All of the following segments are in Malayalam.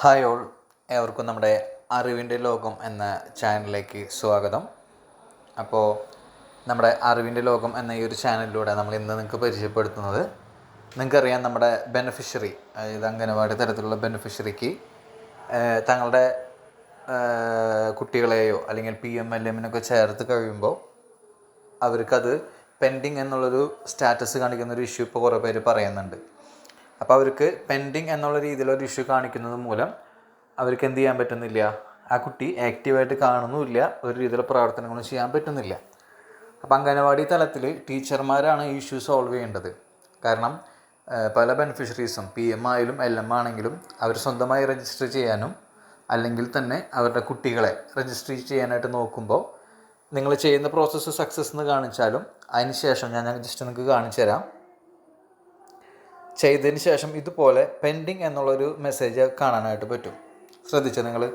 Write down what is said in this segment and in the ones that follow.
Hi all. ഏവർക്കും നമ്മുടെ അറിവിന്റെ ലോകം എന്ന ചാനലിലേക്ക് സ്വാഗതം. അപ്പോൾ നമ്മുടെ അറിവിന്റെ ലോകം എന്ന ഈ ഒരു ചാനലിലൂടെ നമ്മൾ ഇന്ന് നിങ്ങൾക്ക് പരിചയപ്പെടുത്തുന്നത് നിങ്ങൾക്കറിയാം നമ്മുടെ ബെനഫിഷ്യറി അതായത് അംഗനവാടി തരത്തിലുള്ള ബെനഫിഷ്യറിക്ക് തങ്ങളുടെ കുട്ടികളെയോ അല്ലെങ്കിൽ പി എം എൽ എമ്മിനൊക്കെ ചേർത്ത് കഴിയുമ്പോൾ അവർക്കത് പെൻഡിങ് എന്നുള്ളൊരു സ്റ്റാറ്റസ് കാണിക്കുന്ന ഒരു ഇഷ്യൂ ഇപ്പോൾ കുറേ പേര് പറയുന്നുണ്ട്. അപ്പോൾ അവർക്ക് പെൻഡിങ് എന്നുള്ള രീതിയിൽ ഒരു ഇഷ്യൂ കാണിക്കുന്നത് മൂലം അവർക്ക് എന്ത് ചെയ്യാൻ പറ്റുന്നില്ല? ആ കുട്ടി ആക്റ്റീവായിട്ട് കാണുന്നുമില്ല. ഒരു രീതിയിലുള്ള പ്രവർത്തനങ്ങളും ചെയ്യാൻ പറ്റുന്നില്ല. അപ്പോൾ അംഗനവാടി തലത്തിൽ ടീച്ചർമാരാണ് ഈ ഇഷ്യൂ സോൾവ് ചെയ്യേണ്ടത്. കാരണം പല ബെനിഫിഷ്യറീസും പി എം ആയാലും എൽ എം ആണെങ്കിലും അവർ സ്വന്തമായി രജിസ്റ്റർ ചെയ്യാനും അല്ലെങ്കിൽ തന്നെ അവരുടെ കുട്ടികളെ രജിസ്റ്റർ ചെയ്യാനായിട്ട് നോക്കുമ്പോൾ നിങ്ങൾ ചെയ്യുന്ന പ്രോസസ്സ് സക്സസ് എന്ന് കാണിച്ചാലും അതിന് ശേഷം ഞാൻ ജസ്റ്റ് നിങ്ങൾക്ക് കാണിച്ചു തരാം ചെയ്തതിന് ശേഷം ഇതുപോലെ പെൻഡിങ് എന്നുള്ളൊരു മെസ്സേജ് കാണാനായിട്ട് പറ്റും. ശ്രദ്ധിച്ചോ നിങ്ങൾ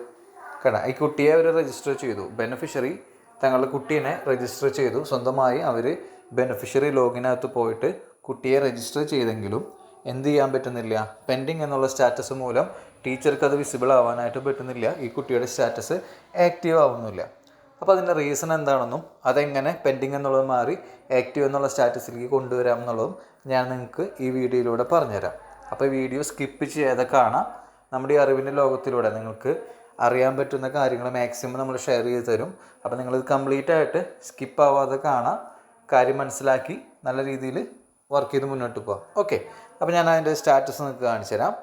കേട്ടോ ഈ കുട്ടിയെ അവർ രജിസ്റ്റർ ചെയ്തു. ബെനിഫിഷ്യറി തങ്ങളുടെ കുട്ടീനെ രജിസ്റ്റർ ചെയ്തു. സ്വന്തമായി അവർ ബെനിഫിഷ്യറി ലോഗിനകത്ത് പോയിട്ട് കുട്ടിയെ രജിസ്റ്റർ ചെയ്തെങ്കിലും എന്ത് ചെയ്യാൻ പറ്റുന്നില്ല? പെൻഡിങ് എന്നുള്ള സ്റ്റാറ്റസ് മൂലം ടീച്ചർക്ക് അത് വിസിബിൾ ആവാനായിട്ട് പറ്റുന്നില്ല. ഈ കുട്ടിയുടെ സ്റ്റാറ്റസ് ആക്റ്റീവ് ആവുന്നില്ല. അപ്പോൾ അതിന്റെ റീസൺ എന്താണെന്നും അതെങ്ങനെ പെൻഡിങ് എന്നുള്ളത് മാറി ആക്റ്റീവ് എന്നുള്ള സ്റ്റാറ്റസിലേക്ക് കൊണ്ടുവരാം എന്നുള്ളതും ഞാൻ നിങ്ങൾക്ക് ഈ വീഡിയോയിലൂടെ പറഞ്ഞുതരാം. അപ്പോൾ വീഡിയോ സ്കിപ്പ് ചെയ്യാതെ കാണാം. നമ്മുടെ ഈ അറിവിന്റെ ലോകത്തിലൂടെ നിങ്ങൾക്ക് അറിയാൻ പറ്റുന്ന കാര്യങ്ങൾ മാക്സിമം നമ്മൾ ഷെയർ ചെയ്ത് തരും അപ്പോൾ നിങ്ങളിത് കംപ്ലീറ്റ് ആയിട്ട് സ്കിപ്പ് ആവാതെ കാണാം. കാര്യം മനസ്സിലാക്കി നല്ല രീതിയിൽ വർക്ക് ചെയ്ത് മുന്നോട്ട് പോകാം ഓക്കെ അപ്പോൾ ഞാൻ അതിന്റെ സ്റ്റാറ്റസ് നിങ്ങൾക്ക് കാണിച്ചു തരാം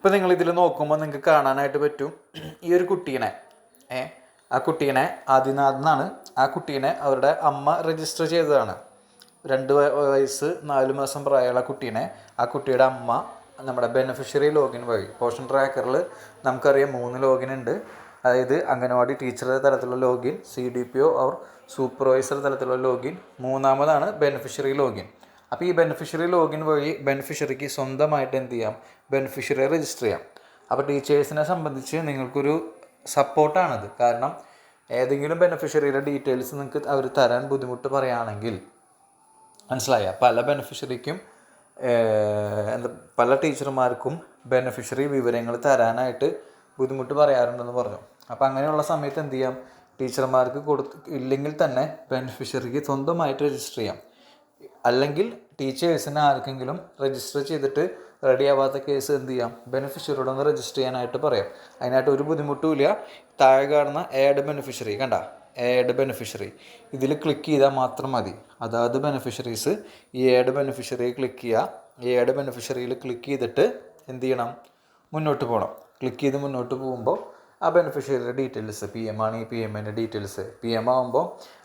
ഇപ്പം നിങ്ങൾ ഇതിൽ നോക്കുമ്പോൾ നിങ്ങൾക്ക് കാണാനായിട്ട് പറ്റും ഈ ഒരു കുട്ടീനെ. ഏ ആ കുട്ടീനെ ആദിനാഥ് ആ കുട്ടീനെ അവരുടെ അമ്മ രജിസ്റ്റർ ചെയ്തതാണ്. രണ്ട് വയസ്സ് നാല് മാസം പ്രായമുള്ള കുട്ടീനെ. ആ കുട്ടിയുടെ അമ്മ നമ്മുടെ ബെനിഫിഷ്യറി ലോഗിൻ വഴി പോഷൻ ട്രാക്കറിൽ നമുക്കറിയാം മൂന്ന് ലോഗിൻ ഉണ്ട്. അതായത് അംഗനവാടി ടീച്ചറുടെ തലത്തിലുള്ള login C D P O or supervisor തലത്തിലുള്ള ലോഗിൻ മൂന്നാമതാണ് ബെനിഫിഷ്യറി ലോഗിൻ അപ്പോൾ ഈ ബെനിഫിഷ്യറി ലോഗിൻ വഴി ബെനിഫിഷ്യറിക്ക് സ്വന്തമായിട്ട് എന്ത് ചെയ്യാം? ബെനിഫിഷ്യറി രജിസ്റ്റർ ചെയ്യാം. അപ്പോൾ ടീച്ചേഴ്സിനെ സംബന്ധിച്ച് നിങ്ങൾക്കൊരു സപ്പോർട്ടാണത് കാരണം ഏതെങ്കിലും ബെനിഫിഷ്യറിയുടെ ഡീറ്റെയിൽസ് നിങ്ങൾക്ക് അവർ തരാൻ ബുദ്ധിമുട്ട് പറയുകയാണെങ്കിൽ മനസ്സിലായ? പല ബെനിഫിഷ്യറിക്കും എന്താ പല ടീച്ചർമാർക്കും ബെനിഫിഷ്യറി വിവരങ്ങൾ തരാനായിട്ട് ബുദ്ധിമുട്ട് പറയാറുണ്ടെന്ന് പറഞ്ഞു. അപ്പോൾ അങ്ങനെയുള്ള സമയത്ത് എന്ത് ചെയ്യാം? ടീച്ചർമാർക്ക് കൊടുത്ത് ഇല്ലെങ്കിൽ തന്നെ ബെനിഫിഷ്യറിക്ക് സ്വന്തമായിട്ട് രജിസ്റ്റർ ചെയ്യാം. അല്ലെങ്കിൽ ടീച്ചേഴ്സിന് ആർക്കെങ്കിലും രജിസ്റ്റർ ചെയ്തിട്ട് റെഡി ആവാത്ത കേസ് എന്ത് ചെയ്യാം? ബെനിഫിഷ്യറിയോട് ഒന്ന് രജിസ്റ്റർ ചെയ്യാനായിട്ട് പറയാം. അതിനായിട്ട് ഒരു ബുദ്ധിമുട്ടുമില്ല താഴെ കാണുന്ന ആഡ് ബെനിഫിഷ്യറി കണ്ട? ആഡ് ബെനിഫിഷ്യറി ഇതിൽ ക്ലിക്ക് ചെയ്താൽ മാത്രം മതി. അതാത് ബെനിഫിഷ്യറീസ് ഈ ആഡ് ബെനിഫിഷ്യറി ക്ലിക്ക് ചെയ്യുക ഈ ആഡ് ബെനിഫിഷ്യറിയിൽ ക്ലിക്ക് ചെയ്തിട്ട് എന്ത് ചെയ്യണം? മുന്നോട്ട് പോകണം ക്ലിക്ക് ചെയ്ത് മുന്നോട്ട് പോകുമ്പോൾ ആ ബെനിഫിഷ്യറിയുടെ ഡീറ്റെയിൽസ് പി എം ആണ് ഈ പി എമ്മിന്റെ ഡീറ്റെയിൽസ് പി എം ആകുമ്പോൾ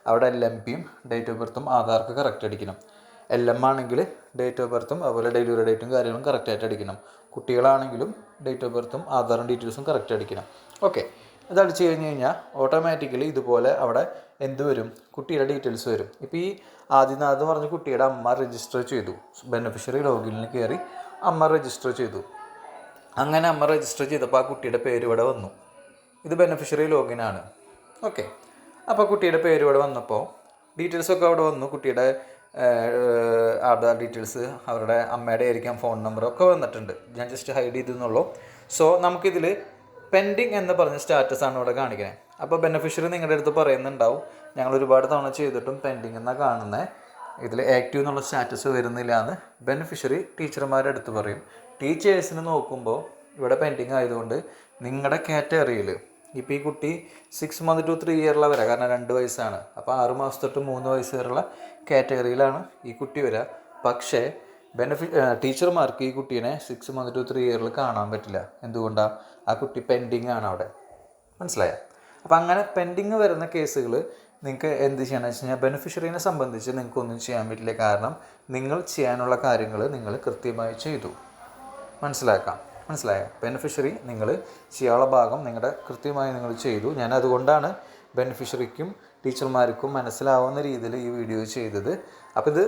അവിടെ എൽ എം പിയും ഡേറ്റ് ഓഫ് ബർത്തും ആധാർക്ക് കറക്റ്റ് അടിക്കണം. എൽ എം ആണെങ്കിൽ ഡേറ്റ് ഓഫ് ബർത്തും അതുപോലെ ഡെലിവറി ഡേറ്റും കാര്യങ്ങളും കറക്റ്റായിട്ട് അടിക്കണം. കുട്ടികളാണെങ്കിലും ഡേറ്റ് ഓഫ് ബർത്തും ആധാറും ഡീറ്റെയിൽസും കറക്റ്റ് അടിക്കണം. ഓക്കെ ഇത് അടിച്ചു കഴിഞ്ഞ് കഴിഞ്ഞാൽ ഓട്ടോമാറ്റിക്കലി ഇതുപോലെ അവിടെ എന്ത് വരും? കുട്ടിയുടെ ഡീറ്റെയിൽസ് വരും. ഇപ്പോൾ ഈ ആദിനാഥ് പറഞ്ഞ കുട്ടിയുടെ അമ്മ രജിസ്റ്റർ ചെയ്തു. ബെനിഫിഷ്യറി ലോഗിനിൽ കയറി അമ്മ രജിസ്റ്റർ ചെയ്തു. അങ്ങനെ അമ്മ രജിസ്റ്റർ ചെയ്തപ്പോൾ ആ കുട്ടിയുടെ പേര് ഇവിടെ വന്നു. ഇത് ലോഗിൻ ആണ്. ഓക്കെ അപ്പോൾ കുട്ടിയുടെ പേര് ഇവിടെ വന്നപ്പോൾ ഡീറ്റെയിൽസ് ഒക്കെ അവിടെ വന്നു. കുട്ടിയുടെ ആധാർ ഡീറ്റെയിൽസ് അവരുടെ അമ്മയുടെ ആയിരിക്കാം ഫോൺ നമ്പറൊക്കെ വന്നിട്ടുണ്ട്. ഞാൻ ജസ്റ്റ് ഹൈഡ് ചെയ്തെന്നുള്ളൂ സോ നമുക്കിതിൽ പെൻഡിങ് എന്ന് പറഞ്ഞ സ്റ്റാറ്റസ് ആണ് ഇവിടെ കാണിക്കുന്നത് അപ്പോൾ ബെനിഫിഷ്യറി നിങ്ങളുടെ അടുത്ത് പറയുന്നുണ്ടാവും. ഞങ്ങൾ ഒരുപാട് തവണ ചെയ്തിട്ടും പെൻഡിങ് എന്നാണ് കാണുന്നത് ഇതിൽ ആക്റ്റീവ് എന്നുള്ള സ്റ്റാറ്റസ് വരുന്നില്ല എന്ന് ബെനിഫിഷ്യറി ടീച്ചർമാരുടെ അടുത്ത് പറയും. ടീച്ചേഴ്സിന് നോക്കുമ്പോൾ ഇവിടെ പെൻഡിങ് ആയതുകൊണ്ട് നിങ്ങളുടെ കാറ്റഗറിയിൽ ഇപ്പോൾ ഈ കുട്ടി സിക്സ് മന്ത് ടു ത്രീ ഇയറിലാണ് വരെ. കാരണം രണ്ട് വയസ്സാണ്. അപ്പോൾ ആറ് മാസം തൊട്ട് മൂന്ന് വയസ്സ് വരെയുള്ള കാറ്റഗറിയിലാണ് ഈ കുട്ടി വരിക പക്ഷേ ബെനഫി ടീച്ചർമാർക്ക് ഈ കുട്ടീനെ സിക്സ് മന്ത് ടു ത്രീ ഇയറിൽ കാണാൻ പറ്റില്ല. എന്തുകൊണ്ടാണ് ആ കുട്ടി പെൻഡിങ് ആണ് അവിടെ. മനസ്സിലായോ? അപ്പോൾ അങ്ങനെ പെൻഡിങ് വരുന്ന കേസുകൾ നിങ്ങൾക്ക് എന്ത് ചെയ്യണമെന്ന് വെച്ച് കഴിഞ്ഞാൽ ബെനിഫിഷ്യറിനെ സംബന്ധിച്ച് നിങ്ങൾക്ക് ഒന്നും ചെയ്യാൻ പറ്റില്ല. കാരണം നിങ്ങൾ ചെയ്യാനുള്ള കാര്യങ്ങൾ നിങ്ങൾ കൃത്യമായി ചെയ്തു. മനസ്സിലാക്കാം? മനസ്സിലായോ? ബെനിഫിഷ്യറി നിങ്ങൾ ചെയ്യാനുള്ള ഭാഗം നിങ്ങളുടെ കൃത്യമായി നിങ്ങൾ ചെയ്തു. ഞാൻ അതുകൊണ്ടാണ് ബെനിഫിഷ്യറിക്കും ടീച്ചർമാർക്കും മനസ്സിലാവുന്ന രീതിയിൽ ഈ വീഡിയോ ചെയ്തത്. അപ്പോൾ ഇത്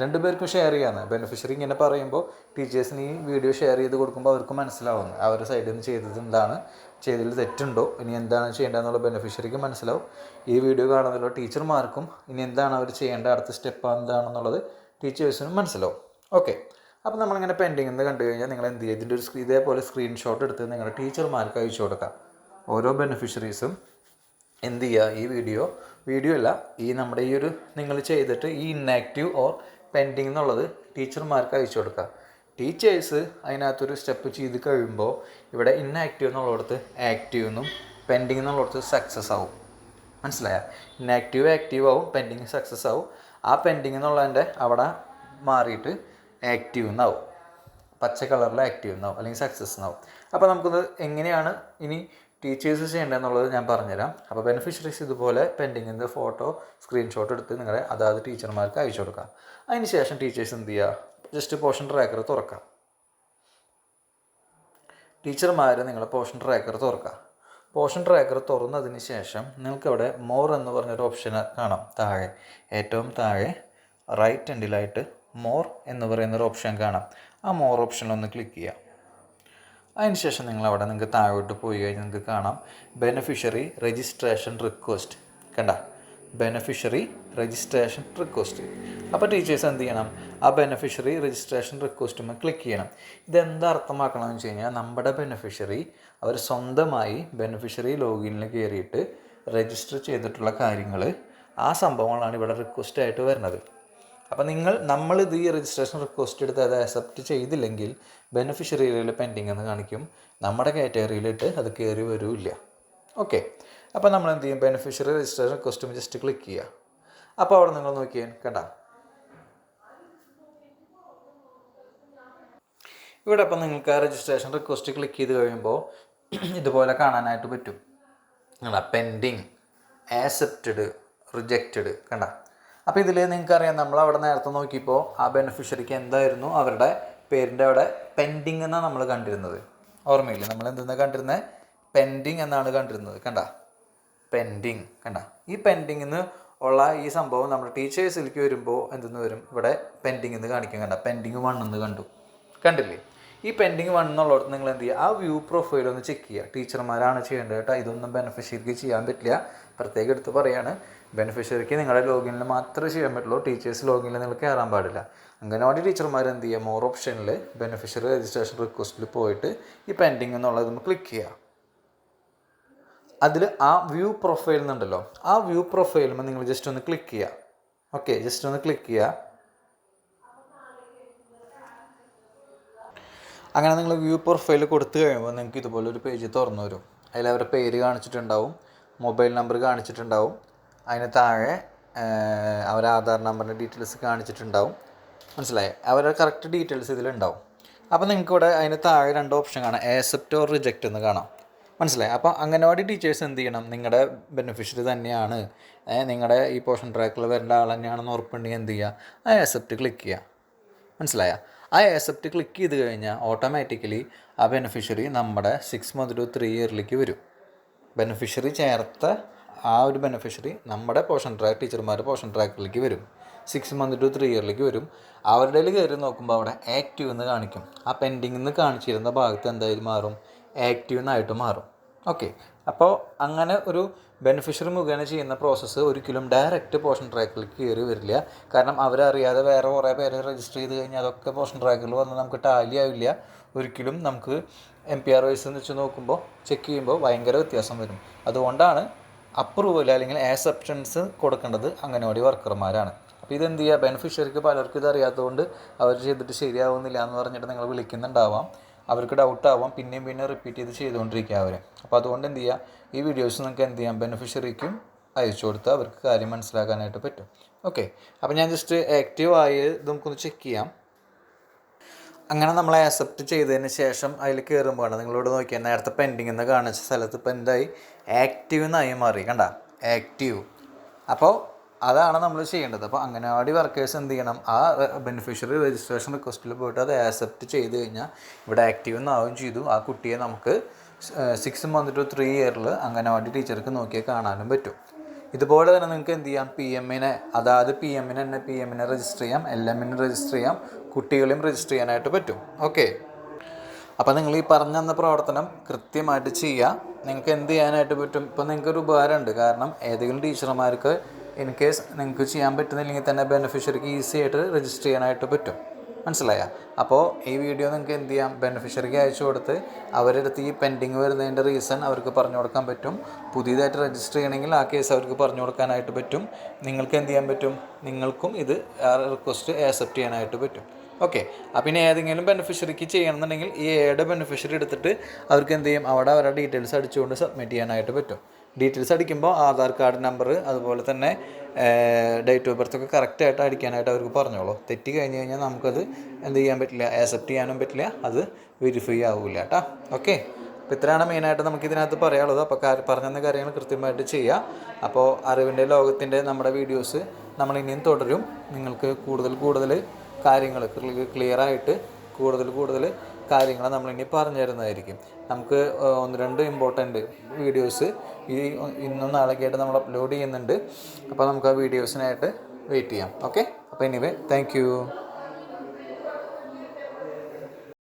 രണ്ടുപേർക്കും ഷെയർ ചെയ്യാന്ന് ബെനിഫിഷ്യറി ഇങ്ങനെ പറയുമ്പോൾ ടീച്ചേഴ്സിന് ഈ വീഡിയോ ഷെയർ ചെയ്ത് കൊടുക്കുമ്പോൾ അവർക്ക് മനസ്സിലാവുന്നു. അവരുടെ സൈഡിൽ നിന്ന് ചെയ്തത് എന്താണ്? ചെയ്തതിൽ തെറ്റുണ്ടോ? ഇനി എന്താണ് ചെയ്യേണ്ടതെന്നുള്ള ബെനിഫിഷ്യറിക്ക് മനസ്സിലാവും. ഈ വീഡിയോ കാണുന്നതിലുള്ള ടീച്ചർമാർക്കും ഇനി എന്താണ് അവർ ചെയ്യേണ്ട അടുത്ത സ്റ്റെപ്പ് എന്താണെന്നുള്ളത് ടീച്ചേഴ്സിനും മനസ്സിലാവും. ഓക്കെ അപ്പോൾ നമ്മളിങ്ങനെ പെൻഡിങ് എന്ന് കണ്ടു കഴിഞ്ഞാൽ നിങ്ങൾ എന്ത് ചെയ്യുക ഇതിന്റെ ഒരു ഇതേപോലെ സ്ക്രീൻഷോട്ട് എടുത്ത് നിങ്ങളുടെ ടീച്ചർമാർക്ക് അയച്ചു കൊടുക്കാം. ഓരോ ബെനിഫിഷ്യറീസും എന്ത് ചെയ്യുക ഈ വീഡിയോ വീഡിയോ അല്ല ഈ നമ്മുടെ ഈ ഒരു നിങ്ങൾ ചെയ്തിട്ട് ഈ ഇന്നാക്റ്റീവ് ഓർ പെൻഡിങ് എന്നുള്ളത് ടീച്ചർമാർക്ക് അയച്ചു കൊടുക്കുക ടീച്ചേഴ്സ് അതിനകത്തൊരു സ്റ്റെപ്പ് ചെയ്ത് കഴിയുമ്പോൾ ഇവിടെ ഇന്നാക്റ്റീവ് എന്നുള്ളടത്ത് ആക്റ്റീവ് എന്നും പെൻഡിങ് എന്നുള്ളടത്ത് സക്സസ് ആവും. മനസ്സിലായ? ഇന്നാക്റ്റീവ് ആക്റ്റീവ് ആവും പെൻഡിങ് സക്സസ് ആവും. ആ പെൻഡിങ് എന്നുള്ളതിന്റെ അവിടെ മാറിയിട്ട് ആക്റ്റീവ് എന്നാവും. പച്ച കളറിൽ ആക്റ്റീവ് എന്നാവും അല്ലെങ്കിൽ സക്സസ് എന്നാവും. അപ്പോൾ നമുക്കൊന്ന് എങ്ങനെയാണ് ഇനി ടീച്ചേഴ്സ് ചെയ്യേണ്ടതെന്നുള്ളത് ഞാൻ പറഞ്ഞുതരാം. അപ്പോൾ ബെനിഫിഷ്യറീസ് ഇതുപോലെ പെൻഡിങ്ങിന്റെ ഫോട്ടോ സ്ക്രീൻഷോട്ട് എടുത്ത് നിങ്ങളുടെ അതാത് ടീച്ചർമാർക്ക് അയച്ചു കൊടുക്കുക അതിന് ശേഷം ടീച്ചേഴ്സ് എന്ത് ചെയ്യുക ജസ്റ്റ് പോർഷൻ ട്രാക്കർ തുറക്കാം. ടീച്ചർമാർ നിങ്ങൾ പോർഷൻ ട്രാക്കർ തുറക്കുക പോർഷൻ ട്രാക്കർ തുറന്നതിന് ശേഷം നിങ്ങൾക്കവിടെ മോർ എന്ന് പറഞ്ഞൊരു ഓപ്ഷൻ കാണാം. താഴെ ഏറ്റവും താഴെ റൈറ്റ് എൻഡിലായിട്ട് മോർ എന്ന് പറയുന്ന ഒരു ഓപ്ഷൻ കാണാം. ആ മോർ ഓപ്ഷനിൽ ഒന്ന് ക്ലിക്ക് ചെയ്യാം. അതിനുശേഷം നിങ്ങൾ അവിടെ നിങ്ങൾക്ക് താഴോട്ട് പോയി കഴിഞ്ഞാൽ നിങ്ങൾക്ക് കാണാം. ബെനഫിഷ്യറി രജിസ്ട്രേഷൻ റിക്വസ്റ്റ് കണ്ട? ബെനഫിഷ്യറി രജിസ്ട്രേഷൻ റിക്വസ്റ്റ് അപ്പോൾ ടീച്ചേഴ്സ് എന്ത് ചെയ്യണം? ആ ബെനഫിഷ്യറി രജിസ്ട്രേഷൻ റിക്വസ്റ്റുമ്പോൾ ക്ലിക്ക് ചെയ്യണം. ഇതെന്താ അർത്ഥമാക്കണമെന്ന് വെച്ച് കഴിഞ്ഞാൽ നമ്മുടെ ബെനഫിഷ്യറി അവർ സ്വന്തമായി ബെനഫിഷ്യറി ലോഗിനിൽ കയറിയിട്ട് രജിസ്റ്റർ ചെയ്തിട്ടുള്ള കാര്യങ്ങൾ ആ സംഭവങ്ങളാണ് ഇവിടെ റിക്വസ്റ്റ് ആയിട്ട് വരുന്നത്. അപ്പോൾ നിങ്ങൾ നമ്മൾ ഇത് ഈ രജിസ്ട്രേഷൻ റിക്വസ്റ്റ് എടുത്ത് അത് അക്സെപ്റ്റ് ചെയ്തില്ലെങ്കിൽ ബെനിഫിഷ്യറിയിൽ പെൻഡിങ് എന്ന് കാണിക്കും. നമ്മുടെ കാറ്റഗറിയിലിട്ട് അത് കയറി വരില്ല. ഓക്കെ അപ്പോൾ നമ്മൾ എന്ത് ചെയ്യും? Beneficiary registration request just click ചെയ്യുക അപ്പോൾ അവിടെ നിങ്ങൾ നോക്കിയേ കേട്ടോ ഇവിടെ അപ്പം നിങ്ങൾക്ക് ആ രജിസ്ട്രേഷൻ റിക്വസ്റ്റ് ക്ലിക്ക് ചെയ്ത് കഴിയുമ്പോൾ ഇതുപോലെ കാണാനായിട്ട് പറ്റും. കണ്ട? പെൻഡിങ് ആക്സെപ്റ്റഡ് റിജക്റ്റഡ് കണ്ട? അപ്പോൾ ഇതിൽ നിങ്ങൾക്കറിയാം നമ്മൾ അവിടെ നേരത്തെ നോക്കിയപ്പോൾ ആ ബെനിഫിഷ്യറിക്ക് എന്തായിരുന്നു? അവരുടെ പേരിന്റെ അവിടെ പെൻഡിങ് എന്നാണ് നമ്മൾ കണ്ടിരുന്നത്. ഓർമ്മയില്ലേ? നമ്മൾ എന്തെന്നാണ് കണ്ടിരുന്നത് പെൻഡിങ് എന്നാണ് കണ്ടിരുന്നത്. കണ്ട? പെൻഡിങ് കണ്ട? ഈ പെൻഡിങ് എന്ന് ഉള്ള ഈ സംഭവം നമ്മുടെ ടീച്ചേഴ്സിലേക്ക് വരുമ്പോൾ എന്തെന്ന് വരും? ഇവിടെ പെൻഡിങ് എന്ന് കാണിക്കും. കണ്ട? പെൻഡിങ് വൺ എന്ന് കണ്ടു. കണ്ടില്ലേ? ഈ പെൻഡിങ് വൺ എന്നുള്ളവർക്ക് നിങ്ങൾ എന്ത് ചെയ്യുക? ആ വ്യൂ പ്രൊഫൈൽ ഒന്ന് ചെക്ക് ചെയ്യുക. ടീച്ചർമാരാണ് ചെയ്യേണ്ടത് കേട്ടോ. ഇതൊന്നും ബെനിഫിഷ്യറിക്ക് ചെയ്യാൻ പറ്റില്ല. പ്രത്യേകം എടുത്ത് പറയാണ്. ബെനിഫിഷ്യറിക്ക് നിങ്ങളുടെ ലോഗിനിൽ മാത്രമേ ചെയ്യാൻ പറ്റുള്ളൂ. ടീച്ചേഴ്സ് ലോഗിനിൽ നിങ്ങൾ കയറാൻ പാടില്ല. അംഗനവാടി ടീച്ചർമാർ എന്ത് ചെയ്യുക മോർ ഓപ്ഷനിൽ ബെനിഫിഷ്യറി രജിസ്ട്രേഷൻ റിക്വസ്റ്റിൽ പോയിട്ട് ഈ പെൻഡിങ് എന്നുള്ളത് നമ്മൾ ക്ലിക്ക് ചെയ്യുക അതിൽ ആ വ്യൂ പ്രൊഫൈൽ എന്നുണ്ടല്ലോ ആ വ്യൂ പ്രൊഫൈലുമ്പോൾ നിങ്ങൾ ജസ്റ്റ് ഒന്ന് ക്ലിക്ക് ചെയ്യുക ഓക്കെ ജസ്റ്റ് ഒന്ന് ക്ലിക്ക് ചെയ്യുക അങ്ങനെ നിങ്ങൾ വ്യൂ പ്രൊഫൈൽ കൊടുത്തു കഴിയുമ്പോൾ നിങ്ങൾക്ക് ഇതുപോലെ ഒരു പേജ് തുറന്നു വരും. അതിൽ അവരുടെ പേര് കാണിച്ചിട്ടുണ്ടാവും. Mobile number കാണിച്ചിട്ടുണ്ടാവും. അതിന് താഴെ അവരെ ആധാർ നമ്പറിന്റെ ഡീറ്റെയിൽസ് കാണിച്ചിട്ടുണ്ടാവും. മനസ്സിലായോ? അവരുടെ കറക്റ്റ് ഡീറ്റെയിൽസ് ഇതിലുണ്ടാവും. അപ്പോൾ നിങ്ങൾക്ക് ഇവിടെ അതിന് താഴെ രണ്ട് ഓപ്ഷൻ കാണാം. ആക്സെപ്റ്റ് ഓർ റിജക്റ്റ് എന്ന് കാണാം. മനസ്സിലായി? അപ്പോൾ അംഗനവാടി ടീച്ചേഴ്സ് എന്ത് ചെയ്യണം? നിങ്ങളുടെ ബെനിഫിഷ്യറി തന്നെയാണ്. നിങ്ങളുടെ ഈ പോർഷൻ ട്രാക്കിൽ വരേണ്ട ആൾ തന്നെയാണെന്ന് ഉറപ്പുണ്ടെങ്കിൽ എന്ത് ചെയ്യുക ആ ആക്സെപ്റ്റ് ക്ലിക്ക് ചെയ്യുക മനസ്സിലായ? ആ ആക്സെപ്റ്റ് ക്ലിക്ക് ചെയ്ത് കഴിഞ്ഞാൽ ഓട്ടോമാറ്റിക്കലി ആ ബെനിഫിഷ്യറി നമ്മുടെ സിക്സ് മന്ത് ടു ത്രീ ഇയറിലേക്ക് വരും. ബെനിഫിഷ്യറി ചേർത്ത ആ ഒരു ബെനിഫിഷ്യറി നമ്മുടെ പോഷൻ ട്രാക്ക് ടീച്ചർമാരുടെ പോഷൻ ട്രാക്കിലേക്ക് വരും. സിക്സ് മന്ത് ടു ത്രീ ഇയറിലേക്ക് വരും. അവരുടെ കയറി നോക്കുമ്പോൾ അവിടെ ആക്റ്റീവ് എന്ന് കാണിക്കും. ആ പെൻഡിങ് എന്ന് കാണിച്ചിരുന്ന ഭാഗത്ത് എന്തായാലും മാറും. ആക്റ്റീവ് എന്നായിട്ട് മാറും. ഓക്കെ അപ്പോൾ അങ്ങനെ ഒരു ബെനിഫിഷ്യറി മുഖേന ചെയ്യുന്ന പ്രോസസ്സ് ഒരിക്കലും ഡയറക്റ്റ് പോഷൻ ട്രാക്കിലേക്ക് കയറി വരില്ല. കാരണം അവരറിയാതെ വേറെ കുറേ പേര് രജിസ്റ്റർ ചെയ്ത് കഴിഞ്ഞാൽ അതൊക്കെ പോഷൻ ട്രാക്കിൽ വന്ന് നമുക്ക് ടാലി ആവില്ല. ഒരിക്കലും നമുക്ക് എം പി ആർ വൈസ് എന്ന് വെച്ച് നോക്കുമ്പോൾ ചെക്ക് ചെയ്യുമ്പോൾ ഭയങ്കര വ്യത്യാസം വരും. അതുകൊണ്ടാണ് അപ്രൂവൽ അല്ലെങ്കിൽ ആക്സെപ്റ്റൻസ് കൊടുക്കേണ്ടത് അംഗനവാടി വർക്കർമാരാണ് അപ്പോൾ ഇതെന്ത് ചെയ്യുക ബെനിഫിഷ്യറിക്ക് പലർക്കും ഇതറിയാത്തതുകൊണ്ട് അവർ ചെയ്തിട്ട് ശരിയാവുന്നില്ല എന്ന് പറഞ്ഞിട്ട് നിങ്ങൾ വിളിക്കുന്നുണ്ടാവാം. അവർക്ക് ഡൗട്ടാവാം പിന്നെയും പിന്നെ റിപ്പീറ്റ് ചെയ്ത് ചെയ്തുകൊണ്ടിരിക്കുക അവരെ. അപ്പോൾ അതുകൊണ്ട് എന്ത് ചെയ്യുക ഈ വീഡിയോസ് നിങ്ങൾക്ക് എന്ത് ചെയ്യാം? ബെനിഫിഷ്യറിക്കും അയച്ചു കൊടുത്ത് അവർക്ക് കാര്യം മനസ്സിലാക്കാനായിട്ട് പറ്റും. ഓക്കെ അപ്പോൾ ഞാൻ ജസ്റ്റ് ആക്റ്റീവ് ആയത് നമുക്കൊന്ന് ചെക്ക് ചെയ്യാം. അങ്ങനെ നമ്മൾ ആക്സെപ്റ്റ് ചെയ്തതിന് ശേഷം അതിൽ കയറുമ്പോഴാണ് നിങ്ങളോട് നോക്കിയാൽ നേരത്തെ പെൻഡിങ് എന്ന് കാണിച്ച സ്ഥലത്ത് ഇപ്പോൾ എന്തായി? ആക്റ്റീവ് എന്നായി മാറി കണ്ട? ആക്റ്റീവ് അപ്പോൾ അതാണ് നമ്മൾ ചെയ്യേണ്ടത്. അപ്പോൾ അംഗനവാടി വർക്കേഴ്സ് എന്ത് ചെയ്യണം? ആ ബെനിഫിഷ്യറി രജിസ്ട്രേഷൻ റിക്വസ്റ്റിൽ പോയിട്ട് അത് ആക്സെപ്റ്റ് ചെയ്ത് കഴിഞ്ഞാൽ ഇവിടെ ആക്റ്റീവ് എന്നാവുകയും ചെയ്തു. ആ കുട്ടിയെ നമുക്ക് സിക്സ് മന്ത് ടു ത്രീ ഇയറിൽ അംഗനവാടി ടീച്ചർക്ക് നോക്കിയാൽ കാണാനും പറ്റും. ഇതുപോലെ തന്നെ നിങ്ങൾക്ക് എന്ത് ചെയ്യാം? പി എമ്മിനെ അതായത് പി എമ്മിന് തന്നെ പി എമ്മിനെ രജിസ്റ്റർ ചെയ്യാം എൽ എമ്മിനെ രജിസ്റ്റർ ചെയ്യാം കുട്ടികളെയും രജിസ്റ്റർ ചെയ്യാനായിട്ട് പറ്റും. ഓക്കെ അപ്പോൾ നിങ്ങൾ ഈ പറഞ്ഞു തന്ന പ്രവർത്തനം കൃത്യമായിട്ട് ചെയ്യുക നിങ്ങൾക്ക് എന്ത് ചെയ്യാനായിട്ട് പറ്റും? ഇപ്പോൾ നിങ്ങൾക്കൊരു ഉപകാരമുണ്ട്. കാരണം ഏതെങ്കിലും ടീച്ചർമാർക്ക് ഇൻ കേസ് നിങ്ങൾക്ക് ചെയ്യാൻ പറ്റുന്നില്ലെങ്കിൽ തന്നെ ബെനിഫിഷ്യറിക്ക് ഈസി ആയിട്ട് രജിസ്റ്റർ ചെയ്യാനായിട്ട് പറ്റും. മനസ്സിലായ? അപ്പോൾ ഈ വീഡിയോ നിങ്ങൾക്ക് എന്ത് ചെയ്യാം? ബെനിഫിഷ്യറിക്ക് അയച്ചു കൊടുത്ത് അവരുടെ അടുത്ത് ഈ പെൻഡിങ് വരുന്നതിന്റെ റീസൺ അവർക്ക് പറഞ്ഞു കൊടുക്കാൻ പറ്റും. പുതിയതായിട്ട് രജിസ്റ്റർ ചെയ്യണമെങ്കിൽ ആ കേസ് അവർക്ക് പറഞ്ഞു കൊടുക്കാനായിട്ട് പറ്റും. നിങ്ങൾക്ക് എന്ത് ചെയ്യാൻ പറ്റും? നിങ്ങൾക്കും ഇത് റിക്വസ്റ്റ് ആക്സെപ്റ്റ് ചെയ്യാനായിട്ട് പറ്റും. ഓക്കെ അപ്പം ഇനി ഏതെങ്കിലും ബെനിഫിഷ്യറിക്ക് ചെയ്യണമെന്നുണ്ടെങ്കിൽ ഈ എയുടെ ബെനിഫിഷ്യറി എടുത്തിട്ട് അവർക്ക് എന്ത് ചെയ്യും? അവിടെ അവരുടെ ഡീറ്റെയിൽസ് അടിച്ചുകൊണ്ട് സബ്മിറ്റ് ചെയ്യാനായിട്ട് പറ്റും. ഡീറ്റെയിൽസ് അടിക്കുമ്പോൾ ആധാർ കാർഡ് നമ്പർ അതുപോലെ തന്നെ ഡേറ്റ് ഓഫ് ബർത്ത് ഒക്കെ കറക്റ്റായിട്ട് അടിക്കാനായിട്ട് അവർക്ക് പറഞ്ഞോളൂ. തെറ്റി കഴിഞ്ഞ് കഴിഞ്ഞാൽ നമുക്കത് എന്ത് ചെയ്യാൻ പറ്റില്ല ആക്സെപ്റ്റ് ചെയ്യാനും പറ്റില്ല അത് വെരിഫൈ ആവില്ല കേട്ടോ ഓക്കെ അപ്പോൾ ഇത്രയാണ് മെയിനായിട്ട് നമുക്ക് ഇതിനകത്ത് പറയാനുള്ളത്. അപ്പോൾ പറഞ്ഞെന്ന പറഞ്ഞ കാര്യങ്ങൾ കൃത്യമായിട്ട് ചെയ്യുക അപ്പോൾ അറിവിന്റെ ലോകത്തിന്റെ നമ്മുടെ വീഡിയോസ് നമ്മൾ ഇനിയും തുടരും. നിങ്ങൾക്ക് കൂടുതൽ കൂടുതൽ കാര്യങ്ങൾ ക്ലിയർ ആയിട്ട് കൂടുതൽ കൂടുതൽ കാര്യങ്ങൾ നമ്മളിനി പറഞ്ഞു തരുന്നതായിരിക്കും നമുക്ക് ഒന്ന് രണ്ട് ഇമ്പോർട്ടന്റ് വീഡിയോസ് ഈ ഇന്നും നാളെയൊക്കെയായിട്ട് നമ്മൾ അപ്ലോഡ് ചെയ്യുന്നുണ്ട്. അപ്പോൾ നമുക്ക് ആ വീഡിയോസിനായിട്ട് വെയിറ്റ് ചെയ്യാം. ഓക്കെ അപ്പോൾ എനിവേ താങ്ക്